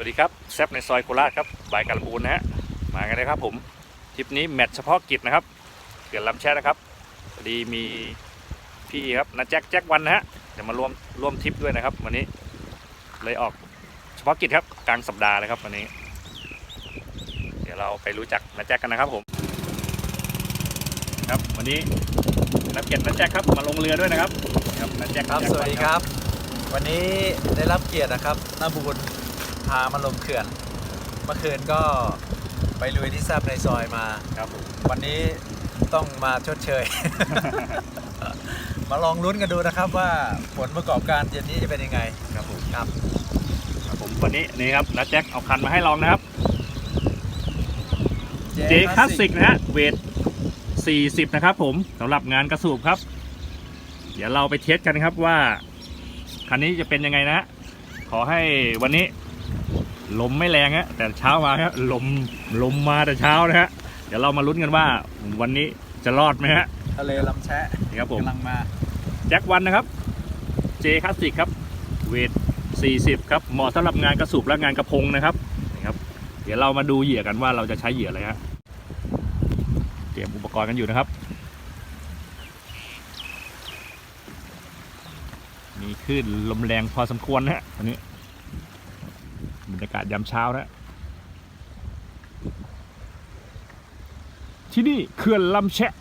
วัสดีครับแซฟในซอยโคราชครับบายการบูนนะฮะมากันเลยครับผมทริปนี้แมตช์เฉพาะกิจนะครับเกิดลำแช่นะครับพอดีมีพี่ครับนะแจ็คแจ็ควันนะฮะจะมาร่วมร่วมทริปด้วยนะครับ วันนี้เลยออกเฉพาะกิจครับกลางสัปดาห์เลยครับวันนี้ เดี๋ยวเราไปรู้จักนะแจ็คกันนะครับผม ครับวันนี้นักเกียรตินะแจ็คครับมาลงเรือด้วยนะครับครับนะแจ็คครับแจ็สวัสดีครับ วันนี้ได้รับเกียรตินะครับนาบุญ พามาลงเขื่อน เมื่อคืนก็ไปลุยที่แซบในซอยมา ครับผมวันนี้ต้องมาชดเชย มาลองลุ้นกันดูนะครับว่าผลประกอบการเย็นนี้จะเป็นยังไง ครับผมครับ ครับผมวันนี้นี่ครับนะแจ็คเอาคันมาให้ลองนะครับเจคลาสสิกนะฮะเวท40 นะครับผมสำหรับงานกระสูบครับ เดี๋ยวเราไปเทสกันครับว่า คันนี้จะเป็นยังไงนะฮะขอให้วันนี้ ลมไม่แรงฮะแต่เช้ามาครับลมลมมาแต่เช้านะฮะเดี๋ยวเรามาลุ้นกันว่าวันนี้จะรอดไหมฮะทะเลลำแชะนี่ครับผมกำลังมาแจ็ควันนะครับเจคลาสสิกครับเวท40 ครับเหมาะสำหรับงานกระสูบและงานกระพงนะครับนี่ครับ เดี๋ยวเรามาดูเหยื่อกันว่าเราจะใช้เหยื่ออะไรฮะเตรียมอุปกรณ์กันอยู่นะครับ มีคลื่นลมแรงพอสมควรนะฮะอันนี้บ รรยากาศยามเช้านะฮะที่นี่เขื่อนลำแชะ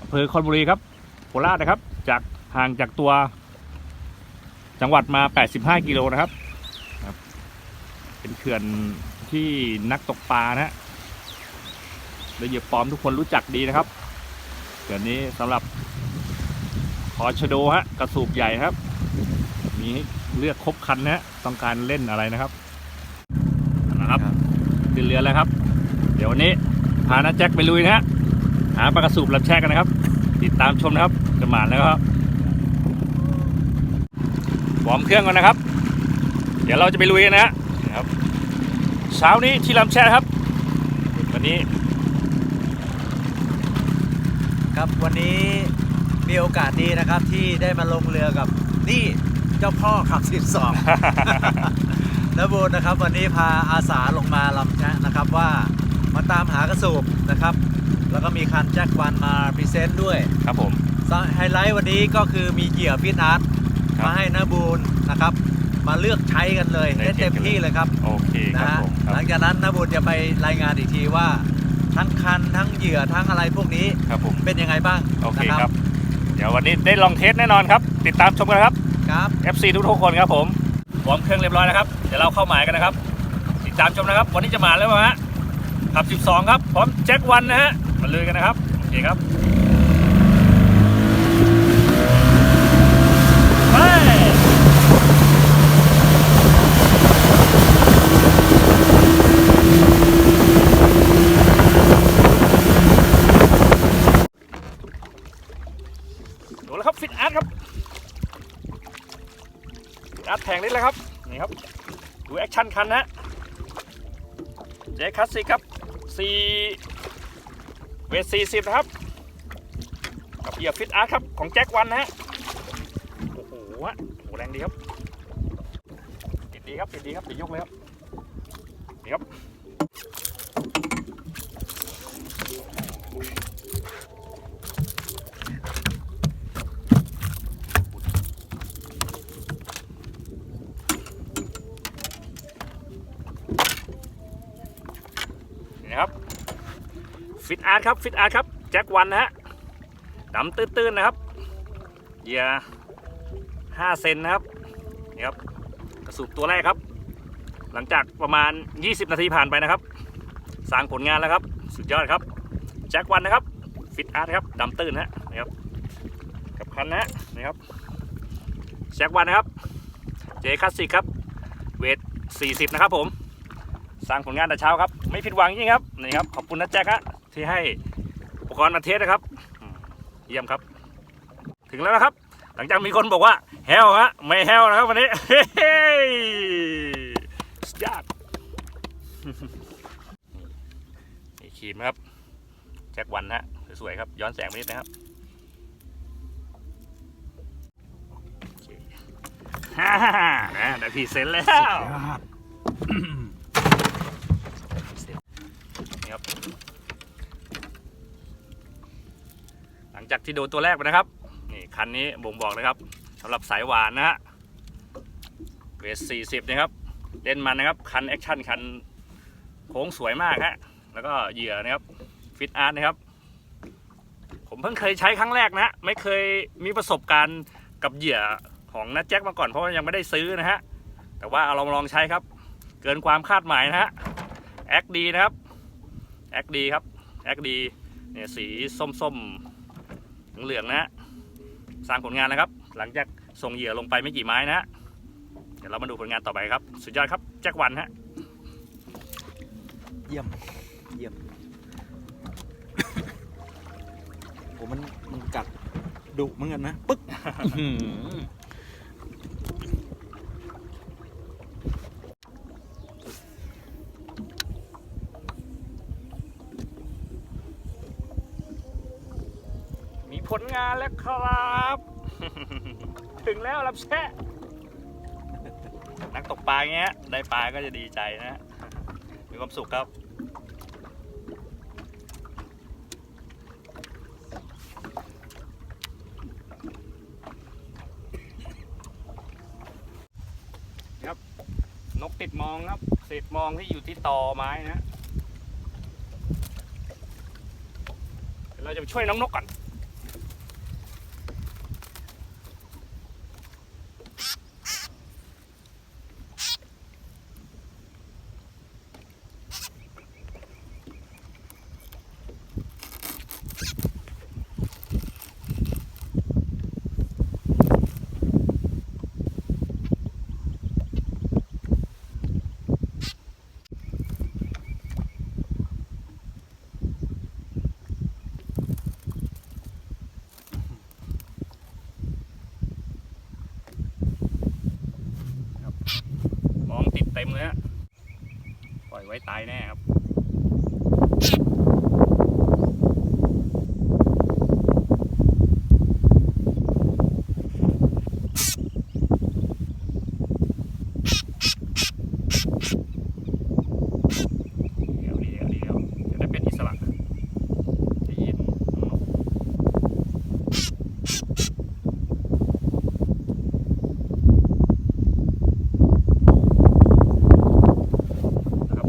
อำเภอคอนบุรีครับโคราชนะครับ จากห่างจากตัว จังหวัดมา 85 กิโลนะครับ เป็นเขื่อนที่นักตกปลานะฮะและเหยื่อปลอมทุกคนรู้จักดีนะครับเขื่อนนี้สำหรับคอชโดฮะกระสูบใหญ่ครับ มีให้เลือกครบคันนะฮะต้องการเล่นอะไรนะครับ ขึ้นเรือแล้วครับ เดี๋ยววันนี้พาน้าแจ็คไปลุยนะฮะหาปลากระสูบรับแช่กันนะครับ ติดตามชมนะครับจะมาแล้วครับวอร์มเครื่องก่อนนะครับ เดี๋ยวเราจะไปลุยกันนะฮะครับเช้านี้ที่ลำแช่ครับ วันนี้ ครับวันนี้มีโอกาสดีนะครับที่ได้มาลงเรือกับนี่เจ้าพ่อขับ 12 นบูนนะครับวันนี้พาอาสาลงมาลำแชะนะครับว่ามาตามหากระสูบนะครับ แล้วก็มีคันแจ็ควันมาพรีเซนต์ด้วยครับผมไฮไลท์วันนี้ก็คือมีเหยื่อฟิตอาร์ตครับมาให้นบูนนะครับ มาเลือกใช้กันเลยได้ได้เทเต็สมกันเลยที่เลยครับโอเคคนะรับฮะผมคหรัลับงจากนั้นนบูนจะไปรายงานอีกทีว่า ทั้งคันทั้งเหยื่อทั้งอะไรพวกนี้ครับผมเป็นยังไงบ้างโอเคนะครับ เดี๋ยววันนี้ได้ลองเทสแน่นอนครับ ติดตามชมกันครับครับ FC ทุกทุกๆคนครับผมวอร์มเครื่องเรียบร้อยนะครับเดี๋ยวเราเข้าหมายกันนะครับ ติดตามชมนะครับ วันนี้จะมาแล้วมาฮะขับ 12 ครับ พร้อมแจ็ควันนะฮะมาเลยกันนะครับ โอเคครับไปดูแล้วครับ ฟิตอาร์ตครับอาร์ตแพงนิดแล้วครับ นี่ครับ ดูแอคชั่นคันนะฮะเจคลาสสิครับ4เวท40นะครับ กับเหยียบฟิตอาร์ครับ ของแจ็ควันนะฮะ โอ้โหฮะโอ้โหแรงดีครับ ติดดีครับ ติดดีครับติดยกเลยครับนี่ครับ นี่นะครับ ฟิตอาร์ตครับฟิตอาร์ตครับแจ็ควันนะฮะดำตื้นๆนะครับเหยื่อห้าเซนนะครับนี่ครับกระสุบตัวแรกครับ หลังจากประมาณ 20 นาทีผ่านไปนะครับ สร้างผลงานแล้วครับ สุดยอดครับแจ็ควันนะครับฟิตอาร์ตครับดำตื้นฮะนี่ครับกับคันนะฮะนี่ครับแจ็ควันนะครับเจคลาสสิกครับเวท40 นะครับผม สร้างผลงานแต่เช้าครับ ไม่ผิดหวังจริงครับนี่ครับขอบคุณนะแจ็คฮะ ที่ให้อุปกรณ์มาเทสนะครับ เยี่ยมครับ ถึงแล้วนะครับ หลังจากมีคนบอกว่าแฮวฮะไม่แฮวนะครับวันนี้เฮ้ยยอดนี่ครีมครับแจ็ควันฮะสวยๆครับ ย้อนแสงไปนิดนะครับโอเคฮ่านะได้พรีเซนต์แล้วนี่ครับ หลัง จากที่โดนตัวแรกไปนะครับนี่คันนี้บ่งบอกนะครับสำหรับสายหวานนะฮะเวส40นะครับเล่นมันนะครับคันแอคชั่นคันโค้งสวยมากฮะแล้วก็เหยื่อนะครับฟิตอาร์ตนะครับ ผมเพิ่งเคยใช้ครั้งแรกนะฮะไม่เคยมีประสบการณ์กับเหยื่อของนัดแจ็คมาก่อนเพราะว่ายังไม่ได้ซื้อนะฮะแต่ว่าเอาลองลองใช้ครับ เกินความคาดหมายนะฮะแอคดีนะครับแอคดีครับแอคดีเนี่ยสีส้มๆ เหลืองๆนะฮะสร้างผลงานนะครับ หลังจากส่งเหยื่อลงไปไม่กี่ไม้นะฮะเดี๋ยวเรามาดูผลงานต่อไปครับ สุดยอดครับแจ็ควันฮะเยี่ยมเยี่ยมโอ้มันมันกัดดุเหมือนกันนะปึ๊กอื้อหือ มีผล งานแล้วครับ ถึงแล้วรับแช่นักตกปลาอย่างเงี้ย ได้ปลาก็จะดีใจนะ มีความสุขครับครับ นกติดมองครับเศษมองที่อยู่ที่ตอไม้นะเดี๋ยวเราจะไปช่วยน้องนกก่อน มอง ต็มเลยฮะปล่อยไว้ตายแน่ครับ เดี๋ยวเดี๋ยวเดี๋ยวจะได้เป็นอิสระได้ยินนก นะครับ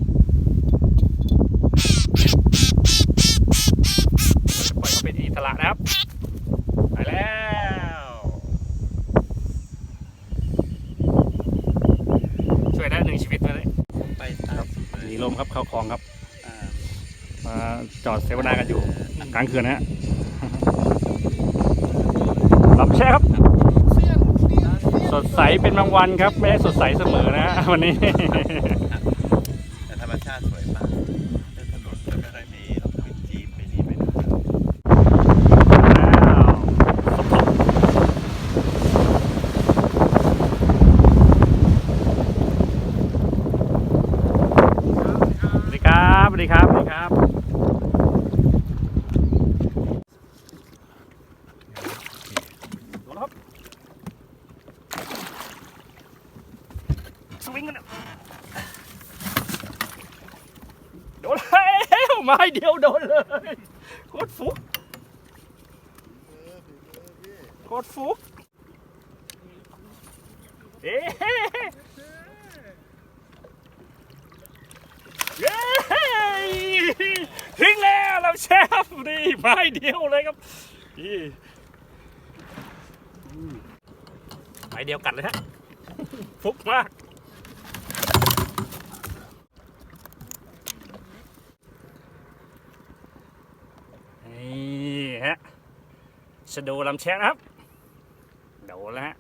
ปล่อยเขาเป็นอิสระนะครับ ไปแล้ว ช่วยได้หนึ่งชีวิตเลย ไปตามสุด ห เลย นีลม ครับเข้าคลองครับอ่ามาจอดเสวนากันอยู่กลางคืนนะฮะลำแช่ครับ สดใสเป็นบางวันครับ ไม่ได้สดใสเสมอนะวันนี้ ดีครับ สวัสดีครับโดนครับ สวิงกันโดนแล้วไม้เดียวโดนเลย โคตรฟุกโคตรฟุกเอ๊ะเย้ถึง แล้วเราแชมป์นี่ไม้เดียวเลยครับนี่ไม้เดียวกัดเลยฮะฟุกมากนี่ฮะชะโดลำแชะนะครับเดี๋ยวแล้วฮะ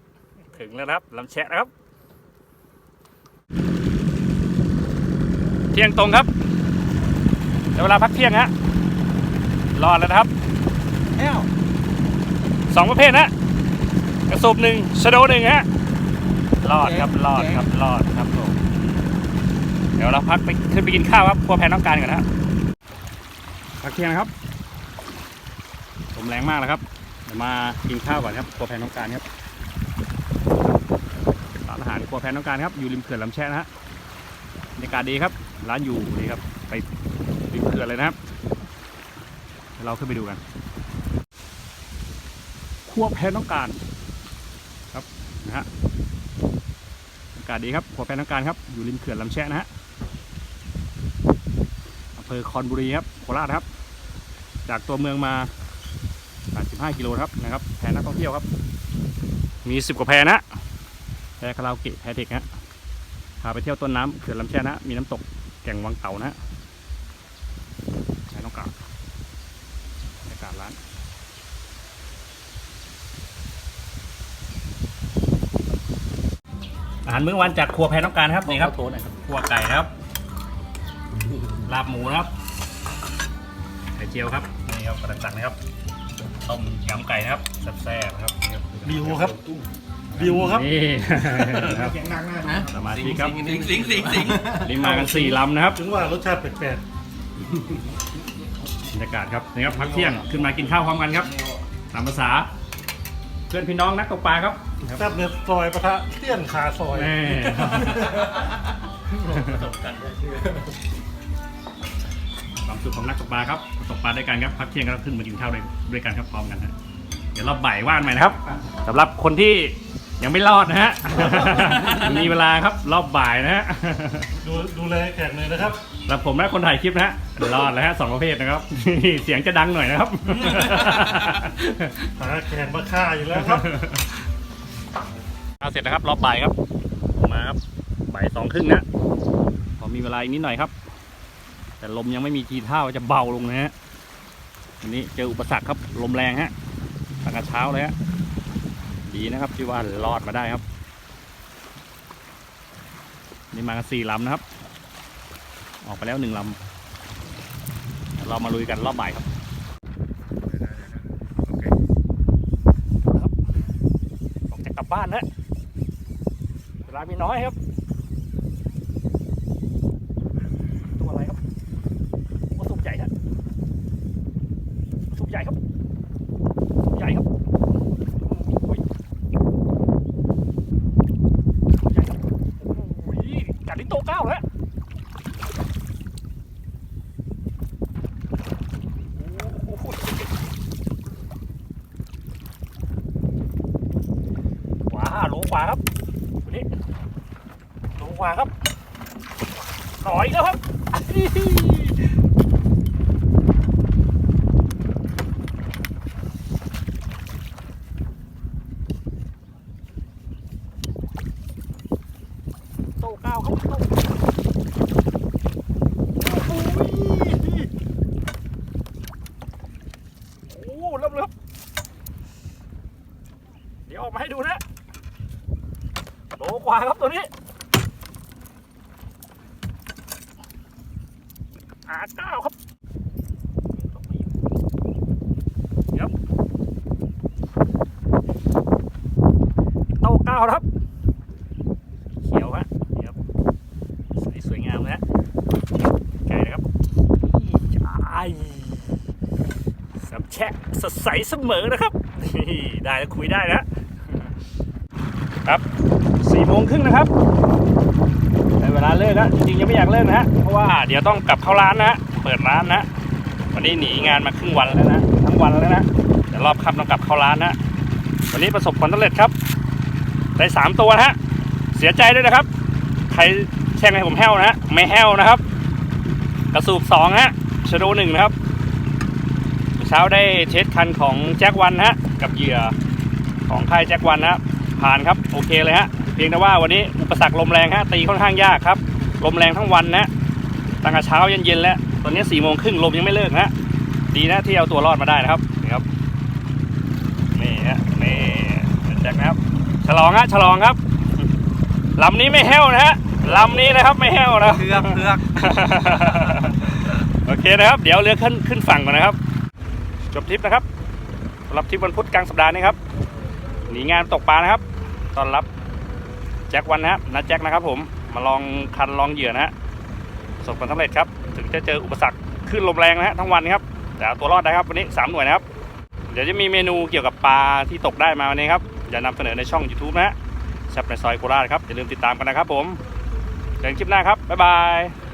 ถึงแล้วครับลำแชะนะครับ เที่ยงตรงครับเดี๋ยวเวลาพักเที่ยงฮะ รอดแล้วนะครับแอ้วสองประเภทนะกระสูบหนึ่งชะโดหนึ่งฮะรอดครับรอดครับรอดครับผมเดี๋ยวเราพักไปขึ้นไปกินข้าวครับพวกแพนต้องการก่อนนะครับพักเที่ยงนะครับลมแรงมากแล้วครับเดี๋ยวมากินข้าวก่อนครับครัวแพนต้องการครับร้านอาหารครัวแพนต้องการครับอยู่ริมเขื่อนลำแช่นะฮะบรรยากาศดีครับ ร้านอยู่นี่ครับไปริมเขื่อนเลยนะครับ เราขึ้นไปดูกันครัวแพนต้องการครับนะฮะบรรยากาศดีครับครัวแพนต้องการครับ อยู่ริมเขื่อนลำแช่นะฮะอำเภอคอนบุรีครับโคราชครับ จากตัวเมืองมา85กิโลครับนะครับแพนักท่องเที่ยวครับ มี 10 กว่าแพนะแพคาราโอเกะแพเทคนะพาไปเที่ยวต้นน้ำเขื่อนลำแช่นะ มีน้ำตกแก่งวังเต่านะแพน้องกาบรรยากาศร้าน อาหาร มื้อวันจากครัวแพน้องการครับนี่ครับครัวไก่นะครับลาบหมูนะครับไข่เจียวครับนี่ครับกระดังตังนะครับต้มยำไก่นะครับแซ่บๆนะครับนี่ครับบิวครับบิวครับนี่นะครับเสียงดังมากนะสมาธิครับสิงสิงสิงสิงนี่มากันสี่ลำนะครับถึงว่ารสชาติแปลกบรรยากาศครับนี่ครับพักเที่ยงขึ้นมากินข้าวพร้อมกันครับตามภาษาเพื่อนพี่น้องนักตกปลาครับๆแซ่บเนี่ยซอยปะทะเตี้ยนขาซอยแน่ความสุขของนักตกปลาครับตกปลาด้วยกันครับพักเที่ยงก็ขึ้นมากินข้าวด้วยด้วยกันครับพร้อมกันฮะเดี๋ยวรอบบ่ายว่านใหม่นะครับสำหรับคนที่ยังไม่รอดนะฮะ มีเวลาครับรอบบ่ายนะฮะ ดูดูแลแขกเลยนะครับ แล้วผมและคนถ่ายคลิปนะฮะ รอดแล้วฮะสองประเภทนะครับ เสียงจะดังหน่อยนะครับ หาแขกมาฆ่าอยู่แล้วครับเอาเสร็จนะครับรอบบ่ายครับ มาครับบ่ายสองครึ่งนะพอมีเวลาอีกนิดหน่อยครับ แต่ลมยังไม่มีทีท่าว่าจะเบาลงนะฮะวันนี้เจออุปสรรคครับลมแรงฮะตั้งแต่เช้าเลยฮะดีนะครับที่ว่ารอดมาได้ครับ นี่มากันสี่ลำนะครับ ออกไปแล้วหนึ่งลำ เดี๋ยวเรามาลุยกันรอบบ่ายครับโอเคครับออกจากกลับบ้านนะเวลามีน้อยครับตัวอะไรครับวัตถุใหญ่ฮะวัตถุใหญ่ครับใหญ่ครับโอ้ยใหญ่ครับโอ้ยกัดลิ้นโตเก้าแล้วโอ้โหขวาห้าโลขวาครับวันนี้ โลขวาครับหน่อยแล้วครับโตเก้าครับโตโอ้โหโอ้เริ่มเลยครับ เดี๋ยวออกมาให้ดูนะโลกว่าครับตัวนี้ อาเก้าครับครับโตเก้าครับ เขียวฮะนี่ครับใสสวยงามเลยฮะไก่นะครับใช่สับแชะสดใสเสมอนะครับ ได้แล้วคุยได้นะครับสี่โมงครึ่งนะครับได้เวลาเลิกแล้วจริงๆยังไม่อยากเลิกนะฮะเพราะว่าเดี๋ยวต้องกลับเข้าร้านนะฮะเปิดร้านนะวันนี้หนีงานมาครึ่งวันแล้วนะทั้งวันแล้วนะเดี๋ยวรอบค่ำต้องกลับเข้าร้านนะวันนี้ประสบผลสำเร็จครับได้สามตัวนะฮะเสียใจด้วยนะครับ ใครแช่งให้ผมแห้วนะฮะไม่แห้วนะครับ กระสูบสองฮะชโดหนึ่งนะครับ เช้าได้เทสคันของแจ็ควันนะฮะกับเหยื่อของค่ายแจ็ควันนะฮะผ่านครับโอเคเลยฮะเพียงแต่ว่าวันนี้อุปสรรคลมแรงฮะตีค่อนข้างยากครับลมแรงทั้งวันนะตั้งแต่เช้ายันเย็นแล้ว ตอนนี้สี่โมงครึ่งลมยังไม่เลิกนะดีนะที่เอาตัวรอดมาได้นะครับนี่ครับนี่ฮะนี่แจ็คนะครับ ฉลองฮะฉลองครับลำนี้ไม่แห้วนะฮะลำนี้นะครับไม่แห้วนะเพือกเพือกโอเคนะครับ เดี๋ยวเรือขึ้นขึ้นฝั่งก่อนนะครับ จบทริปนะครับสำหรับทริปวันพุธกลางสัปดาห์นี้ครับหนีงานตกปลานะครับตอนรับแจ็ควันนะครับนัดแจ็คนะครับ ผมมาลองคันลองเหยื่อนะฮะสบผลสำเร็จครับ ถึงจะเจออุปสรรคขึ้นลมแรงนะฮะทั้งวันครับแต่เอาตัวรอดได้ครับวันนี้สามหน่วยนะครับ เดี๋ยวจะมีเมนูเกี่ยวกับปลาที่ตกได้มาวันนี้ครับจะนำเสนอในช่อง YouTube นะฮะแซบในซอยโคราชครับอย่าลืมติดตามกันนะครับผมเจอกันคลิปหน้าครับบ๊ายบาย